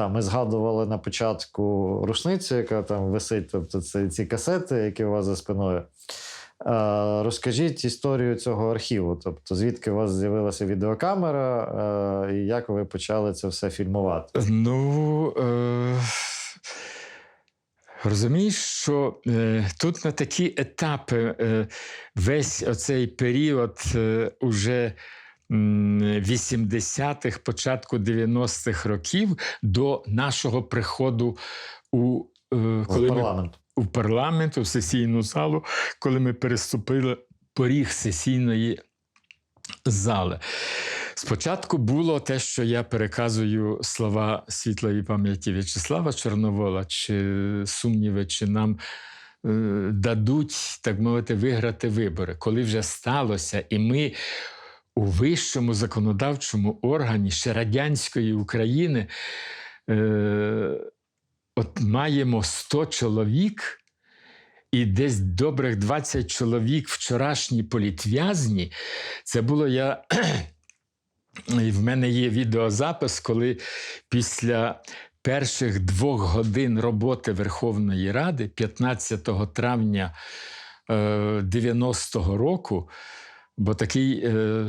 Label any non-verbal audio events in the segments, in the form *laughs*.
Там ми згадували на початку рушницю, яка там висить, тобто це ці касети, які у вас за спиною. Е, Розкажіть історію цього архіву. Тобто, звідки у вас з'явилася відеокамера, е, і як ви почали це все фільмувати? Ну, е, розумієш, що е, тут на такі етапи е, весь оцей період е, уже 80-х, початку 90-х років до нашого приходу у е, В коли ми парламент. у парламент, у сесійну залу, коли ми переступили поріг сесійної зали. Спочатку було те, що я переказую слова світлої пам'яті В'ячеслава Чорновола, чи сумніви, чи нам е, дадуть, так мовити, виграти вибори. Коли вже сталося, і ми у вищому законодавчому органі ще радянської України е, от маємо 100 чоловік. І десь добрих 20 чоловік вчорашні політв'язні. Це було я. *clears throat* І в мене є відеозапис, коли після перших двох годин роботи Верховної Ради, 15 травня е, 90-го року, бо такий е,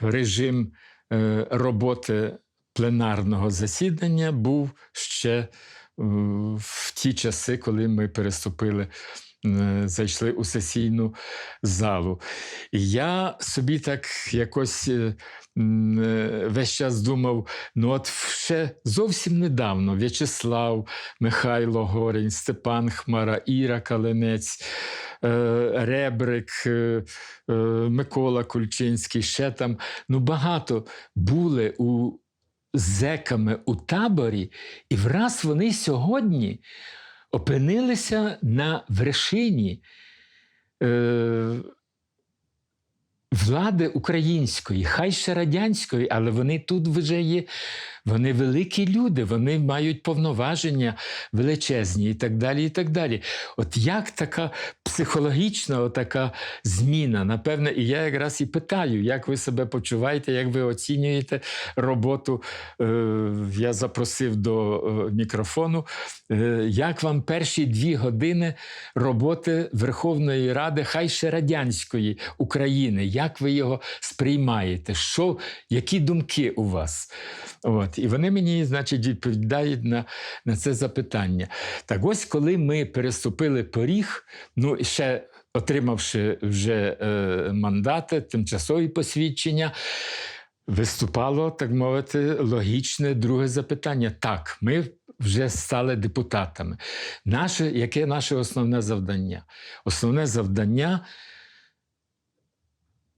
режим е, роботи пленарного засідання був ще е, в ті часи, коли ми переступили, зайшли у сесійну залу. Я собі так якось е, е, весь час думав: ну, от ще зовсім недавно В'ячеслав, Михайло Горень, Степан Хмара, Іра Каленець. е, Ребрик, е, е, Микола Кульчинський, ще там ну багато були у зеками у таборі, і враз вони сьогодні опинилися на вершині е, влади української, хай ще радянської, але вони тут вже є. Вони великі люди, вони мають повноваження величезні і так далі. і так далі. От як така психологічна така зміна? Напевне, і я якраз і питаю, як ви себе почуваєте, як ви оцінюєте роботу. Е, Я запросив до е, мікрофону. Е, Як вам перші дві години роботи Верховної Ради, хай ще радянської України? Як ви його сприймаєте? Що, які думки у вас? От. І вони мені, значить, відповідають на, на це запитання. Так ось, коли ми переступили поріг, ну і ще отримавши вже е, мандати, тимчасові посвідчення, виступало, так мовити, логічне друге запитання. Так, ми вже стали депутатами. Наше, яке наше основне завдання? Основне завдання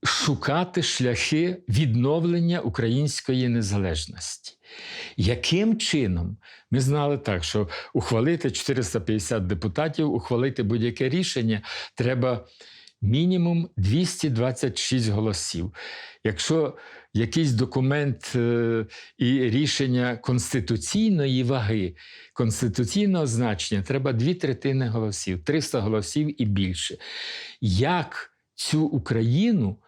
шукати шляхи відновлення української незалежності. Яким чином ми знали так, що ухвалити 450 депутатів, ухвалити будь-яке рішення треба мінімум 226 голосів. Якщо якийсь документ е, і рішення конституційної ваги, конституційного значення, треба дві третини голосів, 300 голосів і більше. Як цю Україну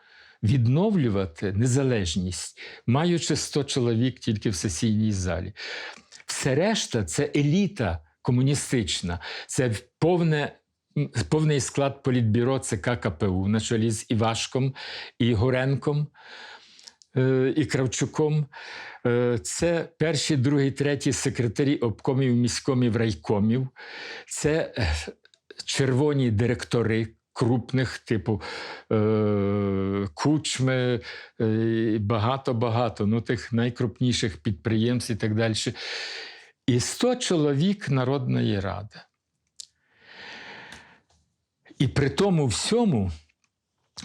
відновлювати незалежність, маючи 100 чоловік тільки в сесійній залі? Все решта це еліта комуністична, це повне. Повний склад політбюро ЦК КПУ на чолі з Івашком і Горенком е, і Кравчуком. Е, Це перші, другі, треті секретарі обкомів, міськомів, райкомів. Це е, червоні директори крупних, типу е, кучми, е, багато-багато, ну, тих найкрупніших підприємств і так далі. І 100 чоловік Народної ради. І при тому всьому,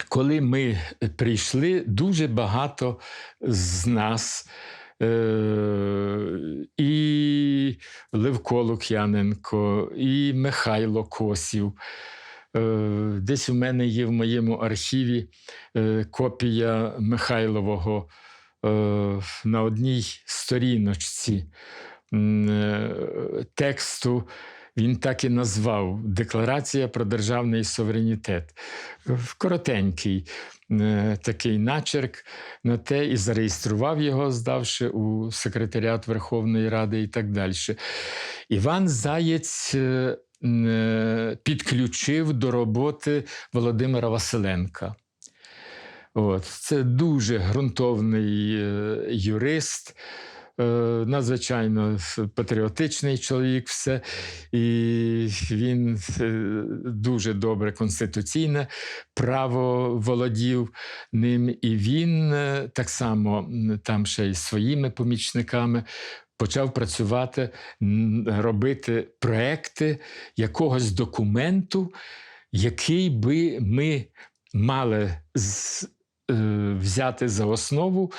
коли ми прийшли, дуже багато з нас. Е, і Левко Лук'яненко, і Михайло Косів. Е, Десь у мене є в моєму архіві е, копія Михайлового е, на одній сторіночці тексту. Він так і назвав Декларація про державний суверенітет. Коротенький. такий начерк на те і зареєстрував його, здавши у секретаріат Верховної Ради і так далі. Іван Заєць підключив до роботи Володимира Василенка. От, це дуже ґрунтовний е, юрист, е, надзвичайно патріотичний чоловік, все. І він е, дуже добре конституційне право володів ним. І він е, так само там ще й своїми помічниками. Почав працювати, робити проекти якогось документу, який би ми мали е, взяти за основу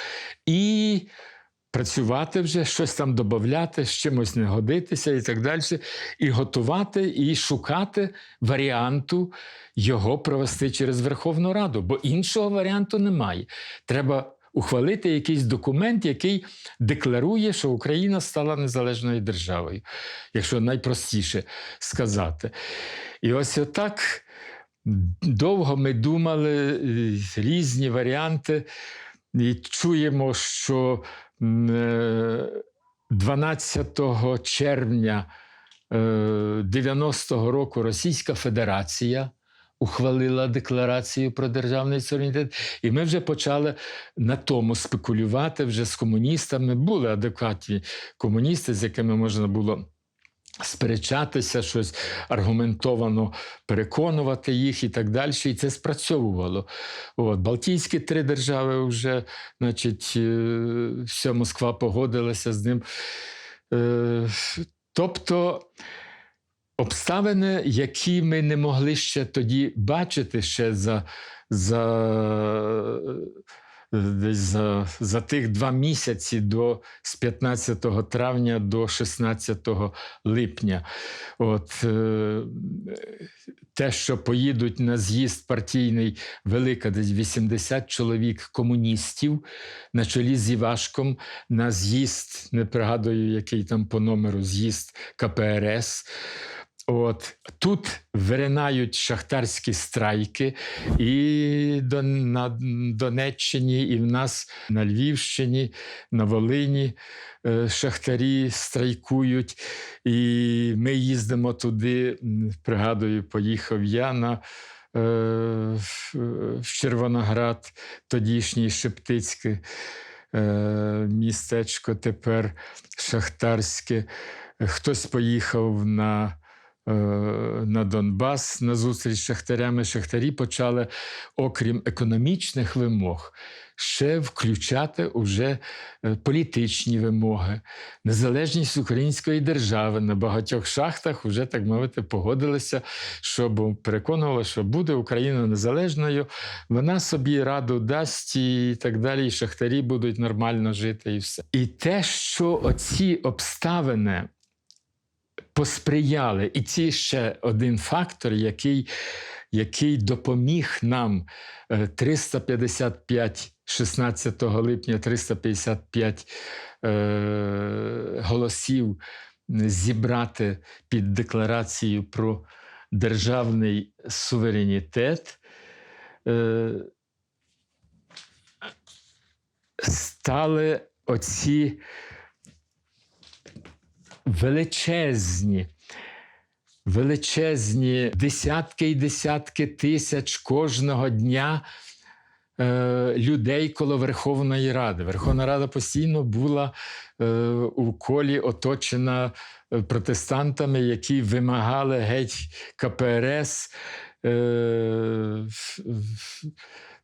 і працювати вже, щось там додати, з чимось не годитися і так далі, і готувати, і шукати варіанту його провести через Верховну Раду, бо іншого варіанту немає. Треба ухвалити якийсь документ, який декларує, що Україна стала незалежною державою, якщо найпростіше сказати. І ось отак довго ми думали е, різні варіанти, і чуємо, що е, 12 червня е, 90-го року Російська Федерація ухвалила декларацію про державний суверенітет, і ми вже почали на тому спекулювати вже з комуністами. Були адекватні комуністи, з якими можна було сперечатися, щось аргументовано переконувати їх і так далі. І це спрацьовувало. От, Балтійські три держави вже, значить, е, вся Москва погодилася з ним. Е, Тобто обставини, які ми не могли ще тоді бачити ще за, за, за, за тих два місяці до з 15 травня до 16 липня. От, е, те, що поїдуть на з'їзд партійний велика, десь 80 чоловік комуністів на чолі з Івашком на з'їзд, не пригадую, який там по номеру з'їзд КПРС. От тут виринають шахтарські страйки, і на Донеччині, і в нас на Львівщині, на Волині е, шахтарі страйкують. І ми їздимо туди. Пригадую, поїхав я на. е, в- Червоноград, тодішній Шептицьке містечко тепер шахтарське. Хтось поїхав на, на Донбас на зустріч з шахтарями. Шахтарі почали, окрім економічних вимог, ще включати уже е, політичні вимоги, незалежність української держави на багатьох шахтах вже, так мовити, погодилися, щоб переконували, що буде Україна незалежною, вона собі раду дасть і так далі, і шахтарі будуть нормально жити, і все. І те, що оці обставини посприяли, і це ще один фактор, який, який допоміг нам е, 355, 16 липня 355 е, голосів зібрати під декларацію про державний суверенітет. Е, стали оці величезні, величезні десятки і десятки тисяч кожного дня е, людей коло Верховної Ради. Верховна Рада постійно була е, у колі оточена е, протестантами, які вимагали геть КПРС. Е,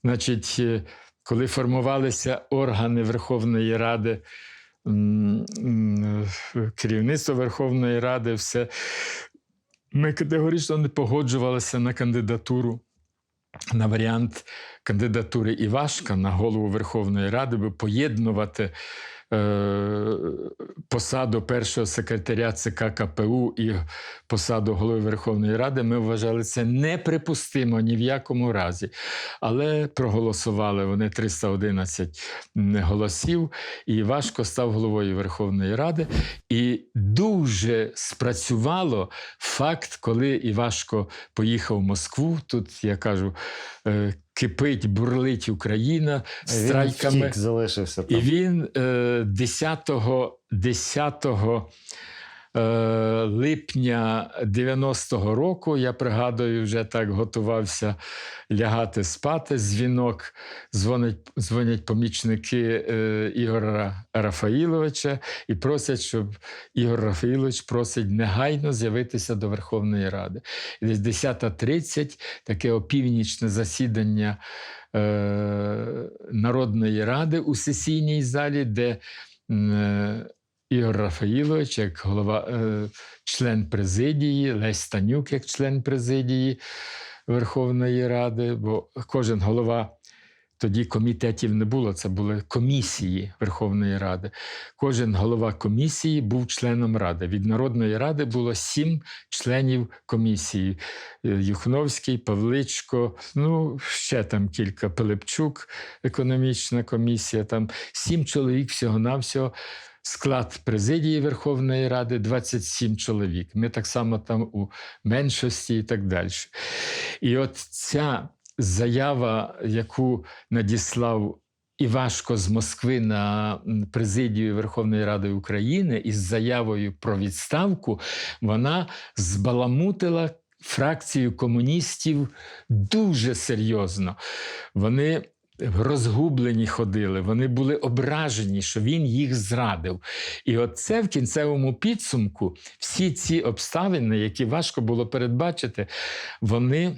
значить, е, коли формувалися органи Верховної Ради, керівництво Верховної Ради, все. Ми категорично не погоджувалися на кандидатуру, на варіант кандидатури Івашка на голову Верховної Ради, би поєднувати е, посаду першого секретаря ЦК КПУ і посаду голови Верховної Ради. Ми вважали це неприпустимо ні в якому разі. Але проголосували вони 311 голосів, і важко став головою Верховної Ради. І дуже спрацювало факт, коли Івашко поїхав в Москву. Тут я кажу, е, кипить, бурлить Україна Він страйками. втік, залишився І він е, 10, 10 е, липня 90-го року, я пригадую, вже так готувався лягати спати. Дзвінок дзвонять, дзвонять помічники е, Ігора Рафаїловича і просять, щоб Ігор Рафаїлович просить негайно з'явитися до Верховної Ради. І десь 10.30 таке опівнічне засідання е, Народної ради у сесійній залі, де е, Ігор Рафаїлович, як голова, е, член президії, Лесь Танюк, як член президії Верховної Ради, бо кожен голова. Тоді комітетів не було, це були комісії Верховної Ради. Кожен голова комісії був членом ради. Від Народної ради було сім членів комісії: Е, Юхновський, Павличко, ну ще там кілька Пилипчук, економічна комісія. Там сім чоловік всього-навсього. Склад президії Верховної Ради 27 чоловік. Ми так само там у меншості і так далі. І от ця заява, яку надіслав Івашко з Москви на президію Верховної Ради України із заявою про відставку, вона збаламутила фракцію комуністів дуже серйозно. Вони розгублені ходили, вони були ображені, що він їх зрадив. І от це в кінцевому підсумку, всі ці обставини, які важко було передбачити, вони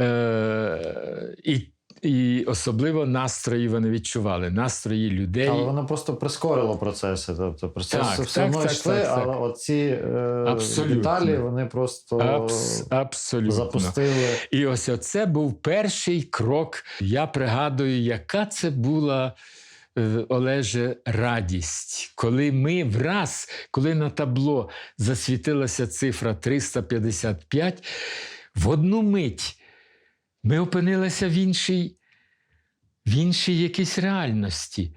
е, і, і особливо настрої вони відчували, настрої людей. Але воно просто прискорило процеси. Тобто процеси Так, все так, одно так, йшли, так, так. але оці е, деталі вони просто Абс, абсолютно. запустили. І ось оце був перший крок. Я пригадую, яка це була. е, Олеже, радість, коли ми враз, коли на табло засвітилася цифра 355, в одну мить ми опинилися в іншій, в іншій якійсь реальності.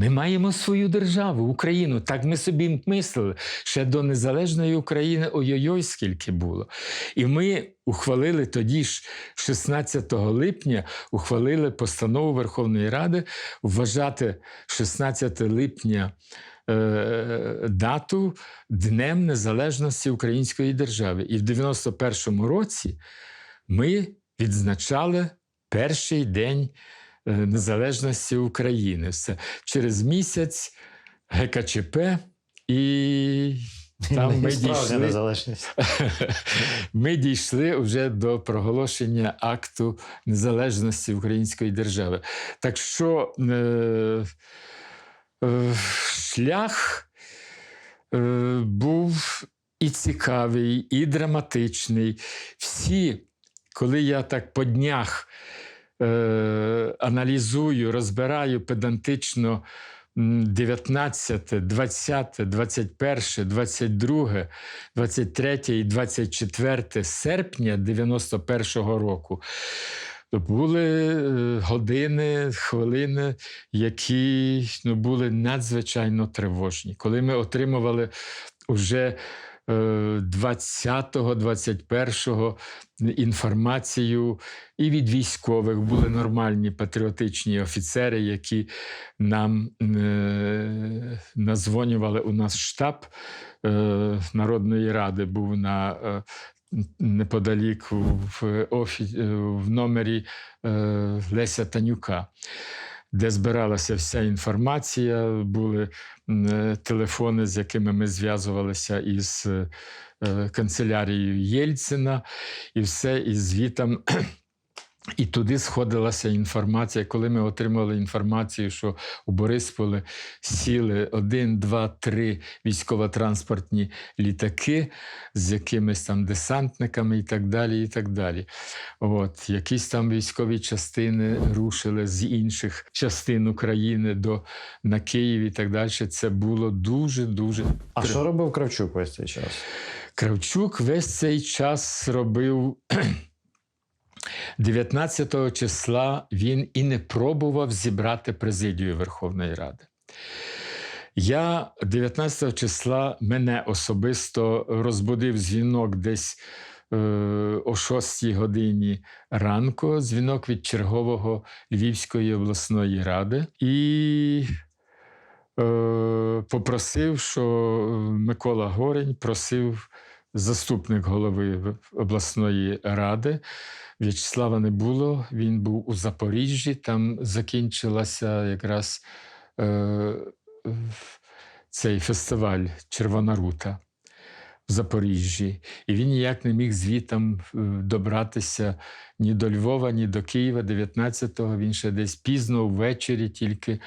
Ми маємо свою державу, Україну. Так ми собі мислили. Ще до незалежної України ой-ой-ой, скільки було. І ми ухвалили тоді ж, 16 липня, ухвалили постанову Верховної Ради вважати 16 липня е, дату Днем Незалежності Української держави. І в 91-му році ми відзначали перший день е, незалежності України. Все. Через місяць ГКЧП і там ми дійшли. *laughs* Ми дійшли вже до проголошення акту незалежності Української держави. Так що е, е, шлях е, був і цікавий, і драматичний. Всі, коли я так по днях е, аналізую, розбираю педантично. 19, 20, 21, 22, 23 і 24 серпня 91-го року. Були е, години, хвилини, які ну, були надзвичайно тривожні. Коли ми отримували уже 20-го, 21-го інформацію і від військових були нормальні патріотичні офіцери, які нам е, назвонювали у нас штаб е, Народної ради був на е, неподалік в, офі, е, в номері е, Леся Танюка. Де збиралася вся інформація, були е, телефони, з якими ми зв'язувалися із е, канцелярією Єльцина, і все, і звітом. І туди сходилася інформація. Коли ми отримали інформацію, що у Борисполі сіли один, два, три військово-транспортні літаки з якимись там десантниками і так далі. і так далі. От, якісь там військові частини рушили з інших частин України до, на Київ і так далі. Це було дуже-дуже. А що робив Кравчук весь цей час? Кравчук весь цей час робив. 19 числа він і не пробував зібрати президію Верховної Ради. Я 19 числа мене особисто розбудив дзвінок десь е, о 6 годині ранку дзвінок від чергового Львівської обласної ради і е, попросив, що Микола Горень просив заступник голови обласної ради. В'ячеслава не було, він був у Запоріжжі, там закінчилася якраз е, цей фестиваль Червона рута в Запоріжжі. І він ніяк не міг звітам е, добратися ні до Львова, ні до Києва. 19-го він ще десь пізно ввечері тільки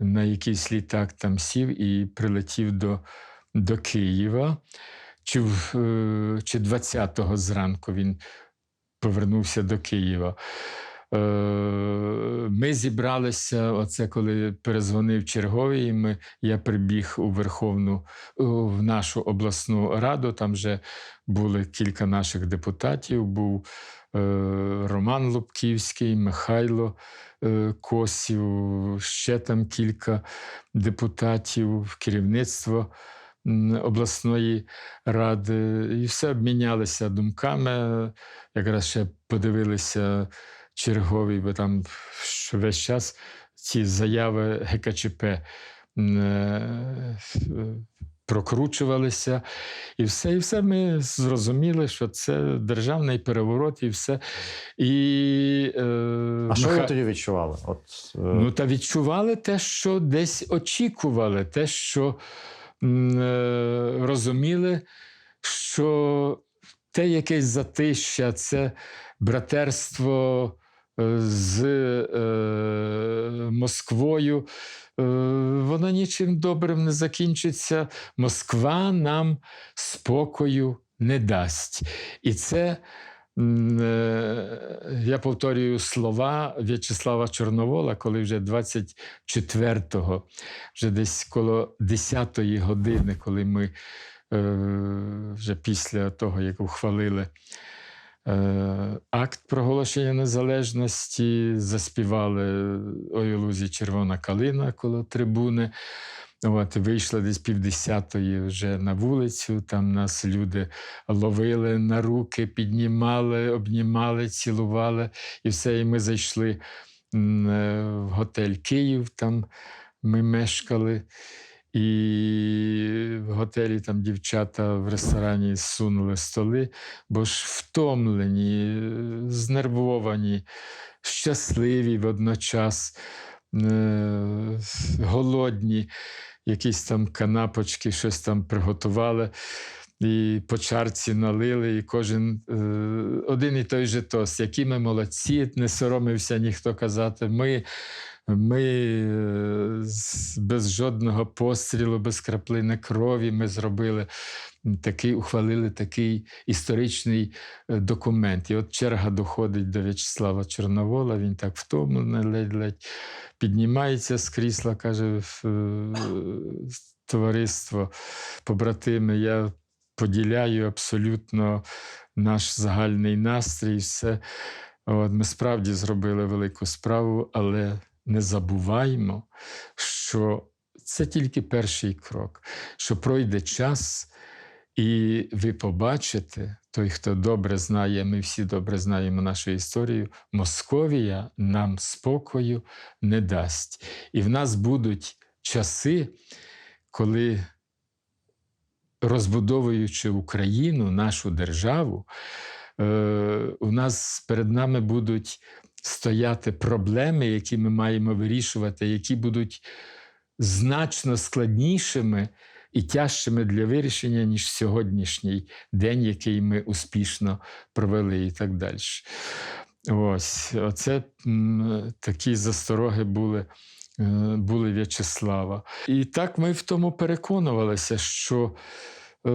на якийсь літак там сів і прилетів до, до Києва. Чи, е, чи 20-го зранку він повернувся до Києва. Е, Ми зібралися, оце коли перезвонив черговий, ми, я прибіг у Верховну, в нашу обласну раду. Там вже були кілька наших депутатів. Був е, Роман Лубківський, Михайло Косів, ще там кілька депутатів, керівництво обласної ради. І все обмінялися думками. Якраз ще подивилися чергові, бо там весь час ці заяви ГКЧП е, е, прокручувалися. І все, і все ми зрозуміли, що це державний переворот, і все. І, е, А що ви тоді відчували? От, е, Ну, та відчували те, що десь очікували, те, що розуміли, що те якесь затища, це братерство е, з е, Москвою, е, воно нічим добрим не закінчиться. Москва нам спокою не дасть. І це. Е, Я повторюю слова В'ячеслава Чорновола, коли вже 24-го, вже десь коло 10-ї години, коли ми е, вже після того, як ухвалили е, акт проголошення незалежності, заспівали «Ой, червона калина коло трибуни. От, вийшли десь півдесятої вже на вулицю, там нас люди ловили на руки, піднімали, обнімали, цілували. І все. І ми зайшли е, в готель Київ, там ми мешкали. І в готелі там дівчата в ресторані сунули столи, бо ж втомлені, знервовані, щасливі водночас, е, голодні, якісь там канапочки, щось там приготували. І по чарці налили, і кожен е, один і той же тост, які ми молодці, не соромився ніхто казати. Ми, ми е, без жодного пострілу, без краплини крові ми зробили такий, ухвалили такий історичний е, документ. І от черга доходить до В'ячеслава Чорновола, він так втомлений, ледь-ледь піднімається з крісла, каже е, товариство, побратими, я поділяю абсолютно наш загальний настрій. Все. От, ми справді зробили велику справу, але не забуваймо, що це тільки перший крок, що пройде час, і ви побачите, той, хто добре знає, ми всі добре знаємо нашу історію, Московія нам спокою не дасть. І в нас будуть часи, коли розбудовуючи Україну, нашу державу, е, у нас перед нами будуть стояти проблеми, які ми маємо вирішувати, які будуть значно складнішими і тяжчими для вирішення, ніж сьогоднішній день, який ми успішно провели, і так далі. Ось, оце такі застороги були е, були В'ячеслава. І так ми в тому переконувалися, що е,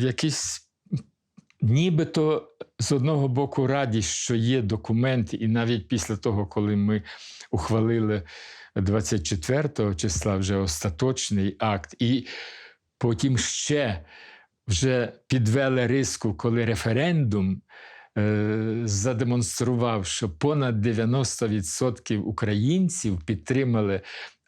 якісь нібито з одного боку радість, що є документи, і навіть після того, коли ми ухвалили 24 числа вже остаточний акт, і потім ще вже підвели риску, коли референдум е, задемонстрував, що понад 90% українців підтримали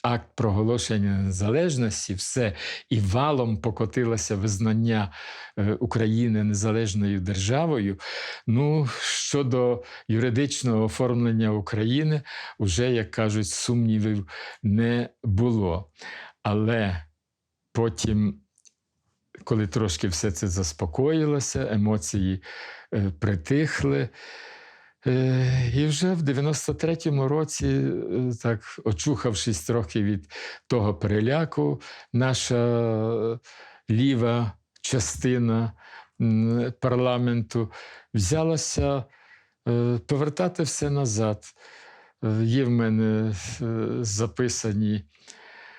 акт проголошення незалежності, все і валом покотилося визнання е, України незалежною державою. Ну, щодо юридичного оформлення України, вже, як кажуть, сумнівів не було. Але потім, коли трошки все це заспокоїлося, емоції е, притихли. Е, І вже в 93-му році, е, так очухавшись трохи від того переляку, наша ліва частина парламенту взялася е, повертати все назад. Є в мене записані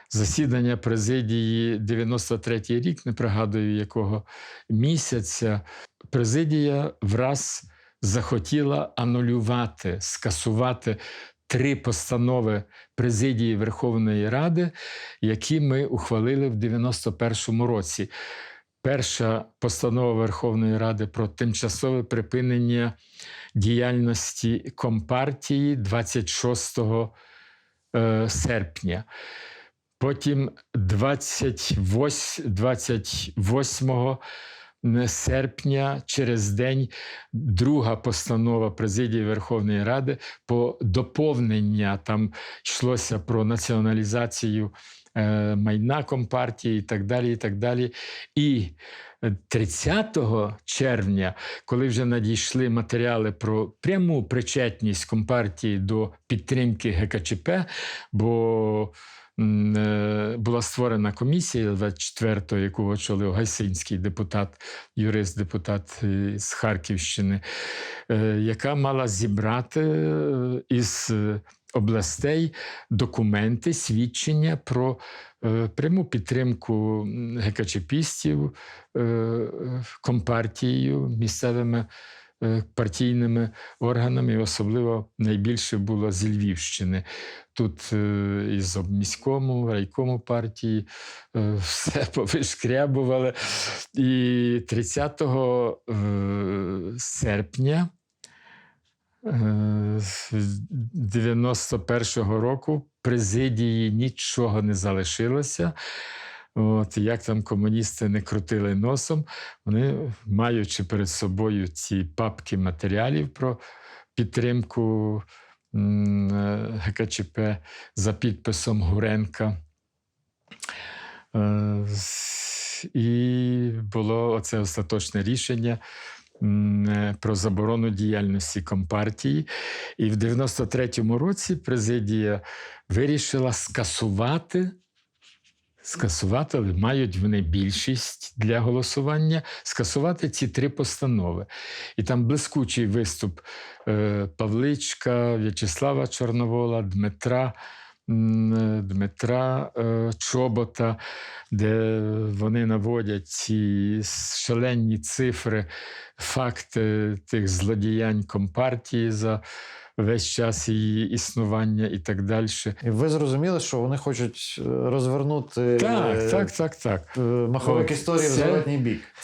засідання президії 93-й рік, не пригадую якого місяця. Президія враз захотіла анулювати, скасувати три постанови президії Верховної Ради, які ми ухвалили в 91-му році. Перша постанова Верховної Ради про тимчасове припинення діяльності Компартії 26 е, серпня. Потім 28, 28 серпня, через день, друга постанова президії Верховної Ради по доповнення. Там йшлося про націоналізацію е, майна компартії і так далі. І так далі. І 30 червня, коли вже надійшли матеріали про пряму причетність компартії до підтримки ГКЧП, бо була створена комісія 24-го, яку очолив Гайсинський депутат, юрист, депутат е, з Харківщини, е, яка мала зібрати е, із е, областей документи, свідчення про е, пряму підтримку гекачепістів е, е, компартією, місцевими е, партійними органами, особливо найбільше було з Львівщини. Тут е, із обміському, райкому партії е, все *laughs* повишкрябували. І 30 е, серпня е, 91-го року президії нічого не залишилося. От, як там комуністи не крутили носом, вони, маючи перед собою ці папки матеріалів про підтримку е, ГКЧП за підписом Гуренка. Е, І було оце остаточне рішення е, про заборону діяльності Компартії. І в 93-му році президія вирішила скасувати. Скасувати, але мають вони більшість для голосування, скасувати ці три постанови. І там блискучий виступ е, Павличка, В'ячеслава Чорновола, Дмитра, Дмитра е, Чобота, де вони наводять ці шалені цифри, факти тих злодіянь компартії за весь час її існування і так далі. І ви зрозуміли, що вони хочуть е, розвернути Так, е, так, так, так. е, маховик історії в зворотній бік.